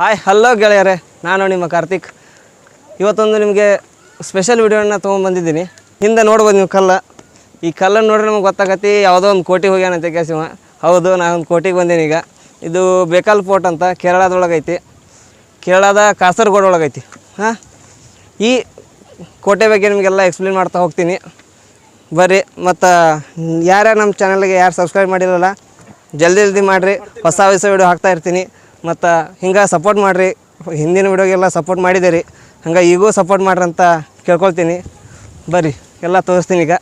Hi, hello ಗೆಳೆಯರೆ. ನಾನು ನಿಮ್ಮ ಕಾರ್ತಿಕ್. ಇವತ್ತೊಂದು ನಿಮಗೆ ಸ್ಪೆಷಲ್ ವಿಡಿಯೋನ ತೊಗೊಂಬಂದಿದ್ದೀನಿ ಹಿಂದೆ ನೋಡ್ಬೋದು ನೀವು ಕಲ್ಲ. ಈ ಕಲ್ಲನ್ನು ನೋಡ್ರಿ ನಮ್ಗೆ ಗೊತ್ತಾಗತ್ತೆ, ಯಾವುದೋ ಒಂದು ಕೋಟಿಗೆ ಹೋಗ್ಯಾನಂತೆ ಕ್ಯಾಸಿವ ಹೌದು ನಾನು ಒಂದು ಕೋಟಿಗೆ ಬಂದೀನಿ ಈಗ. ಇದು ಬೇಕಾಲ್ ಫೋರ್ಟ್ ಅಂತ ಕೇರಳದೊಳಗೆ ಐತಿ ಕೇರಳದ ಕಾಸರಗೋಡು ಒಳಗೈತಿ ಹಾಂ? ಈ ಕೋಟೆ ಬಗ್ಗೆ ನಿಮಗೆಲ್ಲ ಎಕ್ಸ್ಪ್ಲೇನ್ ಮಾಡ್ತಾ ಹೋಗ್ತೀನಿ. ಬರ್ರಿ, ಮತ್ತು ಯಾರ್ಯಾರು ನಮ್ಮ ಚಾನಲ್ಗೆ ಯಾರು ಸಬ್ಸ್ಕ್ರೈಬ್ ಮಾಡಿರಲ್ಲ ಜಲ್ದಿ ಜಲ್ದಿ ಮಾಡಿರಿ. ಹೊಸ ಹೊಸ ವಿಡಿಯೋ ಹಾಕ್ತಾ ಇರ್ತೀನಿ. ಮತ್ತು ಹಿಂಗೆ ಸಪೋರ್ಟ್ ಮಾಡಿರಿ. ಹಿಂದಿನ ವಿಡಿಯೋಗೆಲ್ಲ ಸಪೋರ್ಟ್ ಮಾಡಿದ್ದೀರಿ ಹಂಗೆ ಈಗೂ ಸಪೋರ್ಟ್ ಮಾಡ್ರಿ ಅಂತ ಕೇಳ್ಕೊಳ್ತೀನಿ. ಬರ್ರಿ, ಎಲ್ಲ ತೋರಿಸ್ತೀನಿ ಈಗ.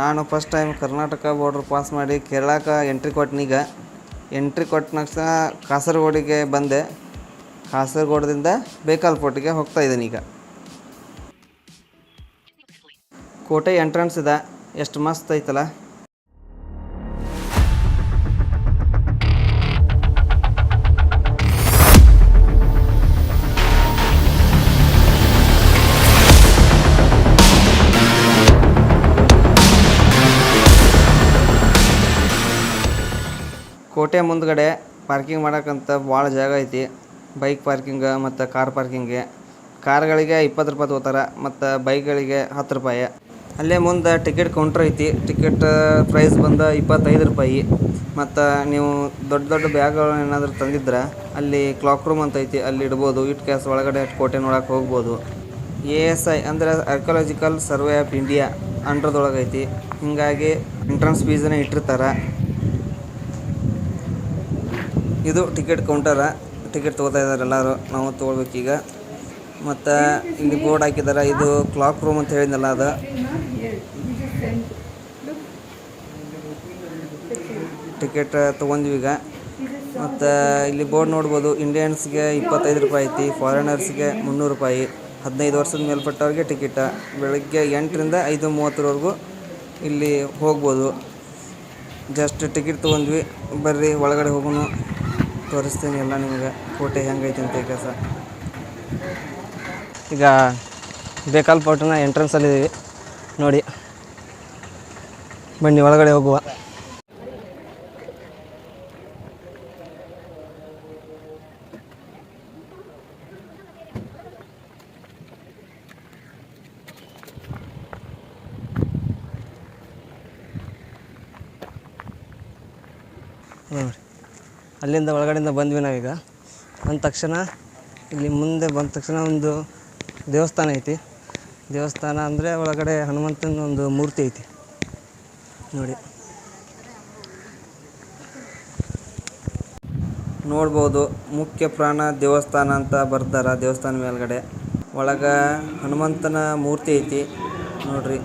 ನಾನು first time Karnataka border pass ಮಾಡಿ ಕೇರಳಕ್ಕೆ ಎಂಟ್ರಿ ಕೊಟ್ಟನೀಗ ಎಂಟ್ರಿ ಕೊಟ್ಟ ಕಾಸರಗೋಡಿಗೆ ಬಂದೆ. ಕಾಸರಗೋಡದಿಂದ ಬೇಕಲ್ ಹೋಗ್ತಾ ಇದ್ದೀನಿ ಈಗ. ಕೋಟೆ ಎಂಟ್ರೆನ್ಸ್ ಇದೆ. ಎಷ್ಟು ಮಸ್ತ್ ಐತಲ್ಲ. ಕೋಟೆ ಮುಂದ್ಗಡೆ ಪಾರ್ಕಿಂಗ್ ಮಾಡಕಂತ ಭಾಳ ಜಾಗ ಐತಿ. ಬೈಕ್ ಪಾರ್ಕಿಂಗ್ ಮತ್ತು ಕಾರ್ ಪಾರ್ಕಿಂಗ್ಗೆ ಕಾರ್ಗಳಿಗೆ ಇಪ್ಪತ್ತು ರೂಪಾಯಿ ತೊಗೋತಾರೆ ಮತ್ತು ಬೈಕ್ಗಳಿಗೆ ಹತ್ತು ರೂಪಾಯಿ. ಅಲ್ಲೇ ಮುಂದೆ ಟಿಕೆಟ್ ಕೌಂಟ್ರ್ ಐತಿ. ಟಿಕೆಟ್ ಪ್ರೈಸ್ ಬಂದು ಇಪ್ಪತ್ತೈದು ರೂಪಾಯಿ. ಮತ್ತು ನೀವು ದೊಡ್ಡ ದೊಡ್ಡ ಬ್ಯಾಗ್ಗಳು ಏನಾದರೂ ತಂದಿದ್ರೆ ಅಲ್ಲಿ ಕ್ಲಾಕ್ ರೂಮ್ ಅಂತ ಐತಿ, ಅಲ್ಲಿ ಇಡ್ಬೋದು. ಇಟ್ ಕ್ಯಾಸ್ ಒಳಗಡೆ ಕೋಟೆ ನೋಡಕ್ಕೆ ಹೋಗ್ಬೋದು. ಎ ಎಸ್ ಐ ಅಂದರೆ ಆರ್ಕಿಯಾಲಜಿಕಲ್ ಸರ್ವೆ ಆಫ್ ಇಂಡಿಯಾ ಐತಿ ಹೀಗಾಗಿ ಎಂಟ್ರೆನ್ಸ್ ಫೀಸನ್ನ ಇಟ್ಟಿರ್ತಾರೆ. ಇದು ಟಿಕೆಟ್ ಕೌಂಟರ. ಟಿಕೆಟ್ ತಗೋತಾ ಇದ್ದಾರೆ ಎಲ್ಲರೂ. ನಾವು ಈಗ ಮತ್ತು ಇಲ್ಲಿ ಬೋರ್ಡ್ ಹಾಕಿದ್ದಾರೆ. ಇದು ಕ್ಲಾಕ್ ರೂಮ್ ಅಂತ ಹೇಳಿದ್ನಲ್ಲ ಅದು. ಟಿಕೆಟ್ ತಗೊಂಡ್ವಿ ಈಗ ಮತ್ತು ಇಲ್ಲಿ ಬೋರ್ಡ್ ನೋಡ್ಬೋದು, ಇಂಡಿಯನ್ಸ್ಗೆ ಇಪ್ಪತ್ತೈದು ರೂಪಾಯಿ ಐತಿ, ಫಾರಿನರ್ಸ್ಗೆ ಮುನ್ನೂರು ರೂಪಾಯಿ. ಹದಿನೈದು ವರ್ಷದ ಮೇಲ್ಪಟ್ಟವ್ರಿಗೆ ಟಿಕೆಟ. ಬೆಳಗ್ಗೆ ಎಂಟರಿಂದ ಐದು ಮೂವತ್ತರವರೆಗೂ ಇಲ್ಲಿ ಹೋಗ್ಬೋದು. ಜಸ್ಟ್ ಟಿಕೆಟ್ ತೊಗೊಂಡ್ವಿ. ಬರ್ರಿ, ಒಳಗಡೆ ಹೋಗೋಣ. ತೋರಿಸ್ತೀನಿ ಎಲ್ಲ ನಿಮಗೆ. ಕೋಟೆ ಹೆಂಗೈತೆ ಅಂತ ಈಗ ಸರ್ ಈಗ ಬೇಕಲ್ ಪೋರ್ಟ್ನ ಎಂಟ್ರೆನ್ಸಲ್ಲಿದ್ದೀವಿ ನೋಡಿ. ಬನ್ನಿ ಒಳಗಡೆ ಹೋಗುವ. ಅಲ್ಲಿಂದ ಒಳಗಡೆಯಿಂದ ಬಂದ್ವಿ ನಾವೀಗ. ಬಂದ ತಕ್ಷಣ ಇಲ್ಲಿ ಮುಂದೆ ಬಂದ ತಕ್ಷಣ ಒಂದು ದೇವಸ್ಥಾನ ಐತಿ. ದೇವಸ್ಥಾನ ಅಂದರೆ ಒಳಗಡೆ ಹನುಮಂತನ ಒಂದು ಮೂರ್ತಿ ಐತಿ. ನೋಡಿ. ನೋಡ್ಬೋದು ಮುಖ್ಯ ಪ್ರಾಣ ದೇವಸ್ಥಾನ ಅಂತ ಬರ್ತಾರ ದೇವಸ್ಥಾನ ಮೇಲ್ಗಡೆ. ಒಳಗೆ ಹನುಮಂತನ ಮೂರ್ತಿ ಐತಿ. ನೋಡ್ರಿ.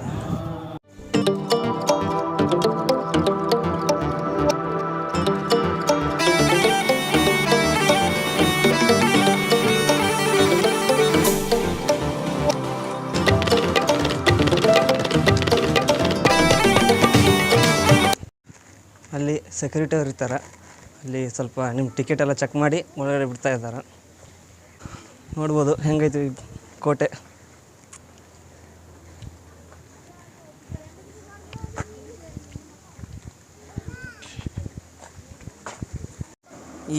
ಸೆಕ್ಯೂರಿಟಿ ಅವ್ರು ಇರ್ತಾರೆ. ಅಲ್ಲಿ ಸ್ವಲ್ಪ ನಿಮ್ಮ ಟಿಕೆಟ್ ಎಲ್ಲ ಚೆಕ್ ಮಾಡಿ ಒಳಗಡೆ ಬಿಡ್ತಾ ಇದ್ದಾರೆ. ನೋಡ್ಬೋದು ಹೆಂಗೈತಿ ಕೋಟೆ.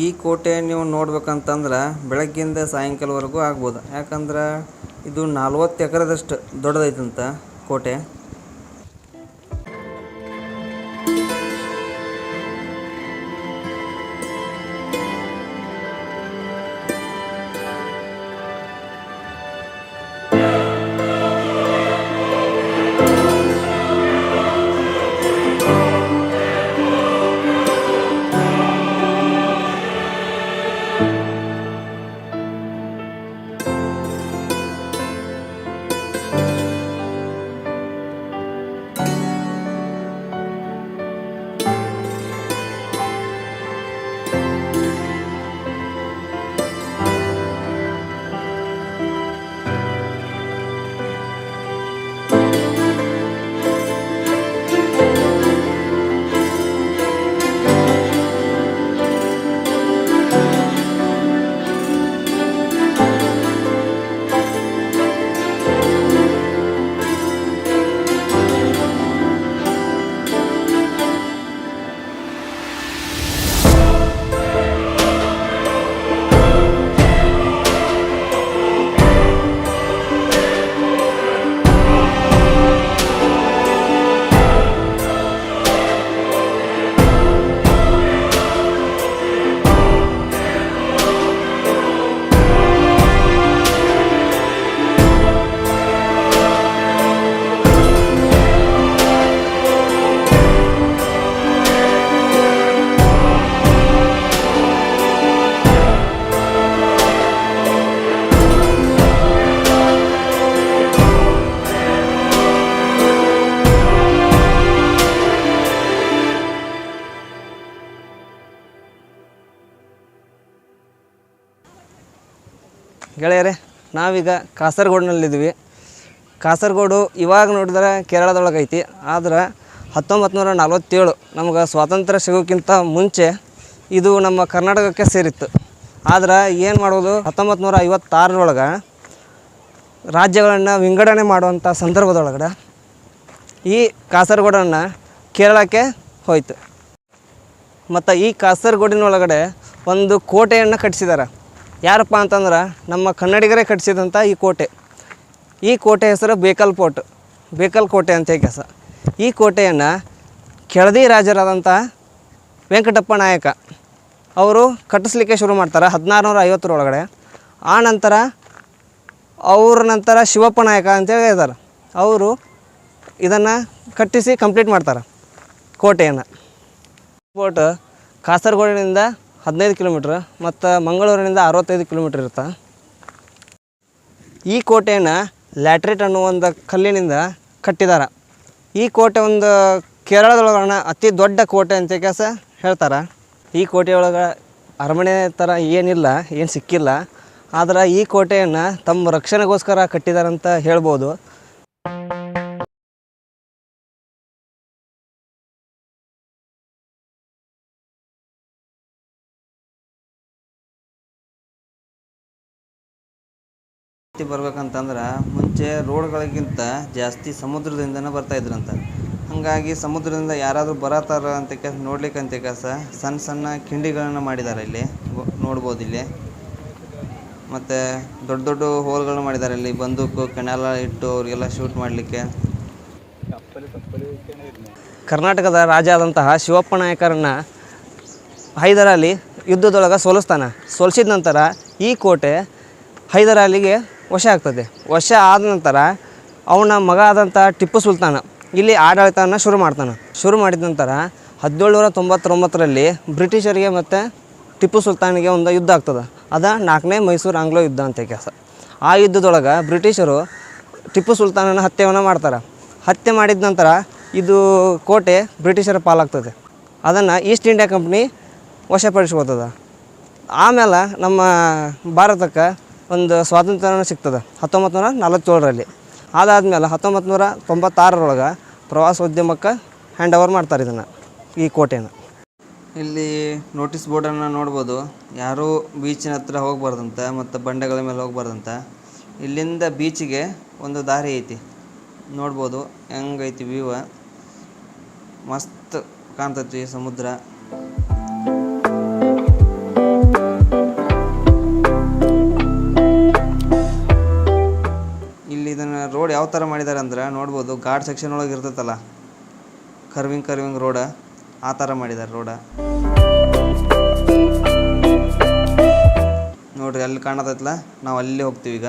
ಈ ಕೋಟೆ ನೀವು ನೋಡ್ಬೇಕಂತಂದ್ರೆ ಬೆಳಗ್ಗಿಂದ ಸಾಯಂಕಾಲವರೆಗೂ ಆಗ್ಬೋದು. ಯಾಕಂದ್ರೆ ಇದು ನಲ್ವತ್ತು ಎಕರೆದಷ್ಟು ದೊಡ್ಡದೈತಂತ ಕೋಟೆ. ಗೆಳೆಯರೇ, ನಾವೀಗ ಕಾಸರಗೋಡಿನಲ್ಲಿದ್ದೀವಿ. ಕಾಸರಗೋಡು ಇವಾಗ ನೋಡಿದ್ರೆ ಕೇರಳದೊಳಗೆ ಐತಿ ಆದ್ರೆ ಹತ್ತೊಂಬತ್ತು ನೂರ ನಲ್ವತ್ತೇಳು ನಮ್ಗೆ ಸ್ವಾತಂತ್ರ್ಯ ಸಿಗೋಕ್ಕಿಂತ ಮುಂಚೆ ಇದು ನಮ್ಮ ಕರ್ನಾಟಕಕ್ಕೆ ಸೇರಿತ್ತು. ಆದ್ರೆ ಏನು ಮಾಡೋದು ಹತ್ತೊಂಬತ್ತು ನೂರ ಐವತ್ತಾರರೊಳಗೆ ರಾಜ್ಯಗಳನ್ನು ವಿಂಗಡಣೆ ಮಾಡುವಂಥ ಸಂದರ್ಭದೊಳಗಡೆ ಈ ಕಾಸರಗೋಡನ್ನು ಕೇರಳಕ್ಕೆ ಹೋಯ್ತು. ಮತ್ತು ಈ ಕಾಸರಗೋಡಿನೊಳಗಡೆ ಒಂದು ಕೋಟೆಯನ್ನು ಕಟ್ಟಿಸಿದ್ದಾರೆ ಯಾರಪ್ಪ ಅಂತಂದ್ರೆ ನಮ್ಮ ಕನ್ನಡಿಗರೇ ಕಟ್ಟಿಸಿದಂಥ ಈ ಕೋಟೆ. ಈ ಕೋಟೆ ಹೆಸರು ಬೇಕಲ್ ಫೋರ್ಟ್ ಬೇಕಲ್ ಕೋಟೆ ಅಂತ ಕೆಲಸ ಈ ಕೋಟೆಯನ್ನು ಕೆಳದಿ ರಾಜರಾದಂಥ ವೆಂಕಟಪ್ಪ ನಾಯಕ ಅವರು ಕಟ್ಟಿಸ್ಲಿಕ್ಕೆ ಶುರು ಮಾಡ್ತಾರೆ ಹದಿನಾರು ನೂರ ಐವತ್ತರೊಳಗಡೆ ಆ ನಂತರ ಅವ್ರ ನಂತರ ಶಿವಪ್ಪ ನಾಯಕ ಅಂತೇಳಿ ಇದ್ದಾರೆ. ಅವರು ಇದನ್ನು ಕಟ್ಟಿಸಿ ಕಂಪ್ಲೀಟ್ ಮಾಡ್ತಾರೆ ಕೋಟೆಯನ್ನು. ಫೋರ್ಟ್ ಕಾಸರಗೋಡಿನಿಂದ ಹದಿನೈದು ಕಿಲೋಮೀಟ್ರ್ ಮತ್ತು ಮಂಗಳೂರಿನಿಂದ ಅರವತ್ತೈದು ಕಿಲೋಮೀಟ್ರ್ ಇರುತ್ತೆ. ಈ ಕೋಟೆಯನ್ನು ಲ್ಯಾಟ್ರೇಟ್ ಅನ್ನೋ ಒಂದು ಕಲ್ಲಿನಿಂದ ಕಟ್ಟಿದ್ದಾರೆ. ಈ ಕೋಟೆ ಒಂದು ಕೇರಳದೊಳಗಣ ಅತಿ ದೊಡ್ಡ ಕೋಟೆ ಅಂತ ಕೆಲಸ ಹೇಳ್ತಾರೆ. ಈ ಕೋಟೆಯೊಳಗೆ ಅರಮನೆ ಥರ ಏನಿಲ್ಲ, ಏನು ಸಿಕ್ಕಿಲ್ಲ. ಆದ್ರೆ ಈ ಕೋಟೆಯನ್ನು ತಮ್ಮ ರಕ್ಷಣೆಗೋಸ್ಕರ ಕಟ್ಟಿದಾರಂತ ಹೇಳ್ಬೋದು. ಜಾಸ್ತಿ ಬರ್ಬೇಕಂತಂದ್ರೆ ಮುಂಚೆ ರೋಡ್ಗಳಿಗಿಂತ ಜಾಸ್ತಿ ಸಮುದ್ರದಿಂದನೇ ಬರ್ತಾ ಇದ್ರಂತ. ಹಾಗಾಗಿ ಸಮುದ್ರದಿಂದ ಯಾರಾದರೂ ಬರತ್ತಾರ ಅಂತ ಕೇಸ್ ನೋಡ್ಲಿಕ್ಕೆ ಅಂತ ಕೆಲಸ ಸಣ್ಣ ಸಣ್ಣ ಕಿಂಡಿಗಳನ್ನು ಮಾಡಿದ್ದಾರೆ ಇಲ್ಲಿ. ನೋಡ್ಬೋದು ಇಲ್ಲಿ. ಮತ್ತು ದೊಡ್ಡ ದೊಡ್ಡ ಹೋಲ್ಗಳನ್ನ ಮಾಡಿದ್ದಾರೆ ಇಲ್ಲಿ. ಬಂದೂಕು, ಕೆನಾಲ ಇಟ್ಟು ಅವರಿಗೆಲ್ಲ ಶೂಟ್ ಮಾಡಲಿಕ್ಕೆ. ಕರ್ನಾಟಕದ ರಾಜ ಆದಂತಹ ಶಿವಪ್ಪ ನಾಯಕರನ್ನು ಹೈದರಾಲಿ ಯುದ್ಧದೊಳಗೆ ಸೋಲಿಸ್ತಾನೆ. ಸೋಲಿಸಿದ ನಂತರ ಈ ಕೋಟೆ ಹೈದರಾಲಿಗೆ ವಶ ಆಗ್ತದೆ. ವಶ ಆದ ನಂತರ ಅವನ ಮಗ ಆದಂಥ ಟಿಪ್ಪು ಸುಲ್ತಾನ ಇಲ್ಲಿ ಆಡಳಿತವನ್ನು ಶುರು ಮಾಡ್ತಾನೆ. ಶುರು ಮಾಡಿದ ನಂತರ ಹದಿನೇಳುನೂರ ತೊಂಬತ್ತೊಂಬತ್ತರಲ್ಲಿ ಬ್ರಿಟಿಷರಿಗೆ ಮತ್ತು ಟಿಪ್ಪು ಸುಲ್ತಾನಿಗೆ ಒಂದು ಯುದ್ಧ ಆಗ್ತದೆ. ಅದ ನಾಲ್ಕನೇ ಮೈಸೂರು ಆಂಗ್ಲೋ ಯುದ್ಧ ಅಂತ ಕೆಲಸ ಆ ಯುದ್ಧದೊಳಗೆ ಬ್ರಿಟಿಷರು ಟಿಪ್ಪು ಸುಲ್ತಾನನ ಹತ್ಯೆಯನ್ನು ಮಾಡ್ತಾರೆ. ಹತ್ಯೆ ಮಾಡಿದ ನಂತರ ಇದು ಕೋಟೆ ಬ್ರಿಟಿಷರ ಪಾಲಾಗ್ತದೆ. ಅದನ್ನು ಈಸ್ಟ್ ಇಂಡಿಯಾ ಕಂಪ್ನಿ ವಶಪಡಿಸ್ಕೋತದ. ಆಮೇಲೆ ನಮ್ಮ ಭಾರತಕ್ಕೆ ಒಂದು ಸ್ವಾತಂತ್ರ್ಯ ಸಿಗ್ತದೆ. ಹತ್ತೊಂಬತ್ತು ನೂರ ನಲವತ್ತೇಳರಲ್ಲಿ. ಅದಾದಮೇಲೆ ಹತ್ತೊಂಬತ್ತು ನೂರ ತೊಂಬತ್ತಾರರೊಳಗೆ ಪ್ರವಾಸೋದ್ಯಮಕ್ಕೆ ಹ್ಯಾಂಡ್ ಓವರ್ ಮಾಡ್ತಾರೆ ಇದನ್ನು, ಈ ಕೋಟೆನ. ಇಲ್ಲಿ ನೋಟಿಸ್ ಬೋರ್ಡನ್ನು ನೋಡ್ಬೋದು. ಯಾರೂ ಬೀಚಿನ ಹತ್ರ ಹೋಗಬಾರ್ದಂತ ಮತ್ತು ಬಂಡೆಗಳ ಮೇಲೆ ಹೋಗಬಾರ್ದಂತ. ಇಲ್ಲಿಂದ ಬೀಚಿಗೆ ಒಂದು ದಾರಿ ಐತಿ. ನೋಡ್ಬೋದು, ಹೆಂಗೈತಿ ವ್ಯೂವ ಮಸ್ತ್ ಕಾಣ್ತೈತಿ ಸಮುದ್ರ. ಥರ ಮಾಡಿದ್ದಾರೆ ಅಂದ್ರೆ ನೋಡ್ಬೋದು ಘಾಟ್ ಸೆಕ್ಷನ್ ಒಳಗೆ ಇರ್ತೈತಲ್ಲ ಕರ್ವಿಂಗ್ ಕರ್ವಿಂಗ್ ರೋಡ ಆ ಥರ ಮಾಡಿದ್ದಾರೆ ರೋಡ ನೋಡ್ರಿ, ಅಲ್ಲಿ ಕಾಣತೈತಲ್ಲ, ನಾವು ಅಲ್ಲಿ ಹೋಗ್ತೀವಿ ಈಗ.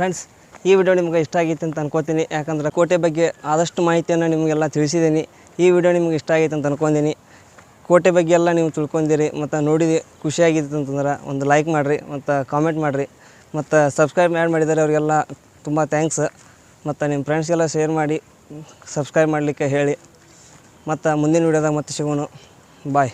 ಫ್ರೆಂಡ್ಸ್ ಈ ವಿಡಿಯೋ ನಿಮ್ಗೆ ಇಷ್ಟ ಆಗಿತ್ತು ಅಂತ ಅನ್ಕೋತೀನಿ. ಯಾಕಂದ್ರೆ ಕೋಟೆ ಬಗ್ಗೆ ಆದಷ್ಟು ಮಾಹಿತಿಯನ್ನು ನಿಮಗೆಲ್ಲ ತಿಳಿಸಿದ್ದೀನಿ. ಈ ವಿಡಿಯೋ ನಿಮ್ಗೆ ಇಷ್ಟ ಆಗೈತೆ ಅಂತ ಅನ್ಕೊಂತೀನಿ ಕೋಟೆ ಬಗ್ಗೆ ಎಲ್ಲ ನೀವು ತಿಳ್ಕೊಂಡಿರಿ, ಮತ್ತು ನೋಡಿದೆ ಖುಷಿಯಾಗಿತ್ತು ಅಂತಂದ್ರೆ ಒಂದು ಲೈಕ್ ಮಾಡಿರಿ, ಮತ್ತು ಕಾಮೆಂಟ್ ಮಾಡಿರಿ. ಮತ್ತು ಸಬ್ಸ್ಕ್ರೈಬ್ ಆ್ಯಡ್ ಮಾಡಿದ್ದಾರೆ ಅವರಿಗೆಲ್ಲ ತುಂಬ ಥ್ಯಾಂಕ್ಸ್ ಮತ್ತು ನಿಮ್ಮ ಫ್ರೆಂಡ್ಸ್ಗೆಲ್ಲ ಶೇರ್ ಮಾಡಿ ಸಬ್ಸ್ಕ್ರೈಬ್ ಮಾಡಲಿಕ್ಕೆ ಹೇಳಿ. ಮತ್ತು ಮುಂದಿನ ವಿಡಿಯೋದಾಗ ಮತ್ತೆ ಸಿಗೋಣ. ಬಾಯ್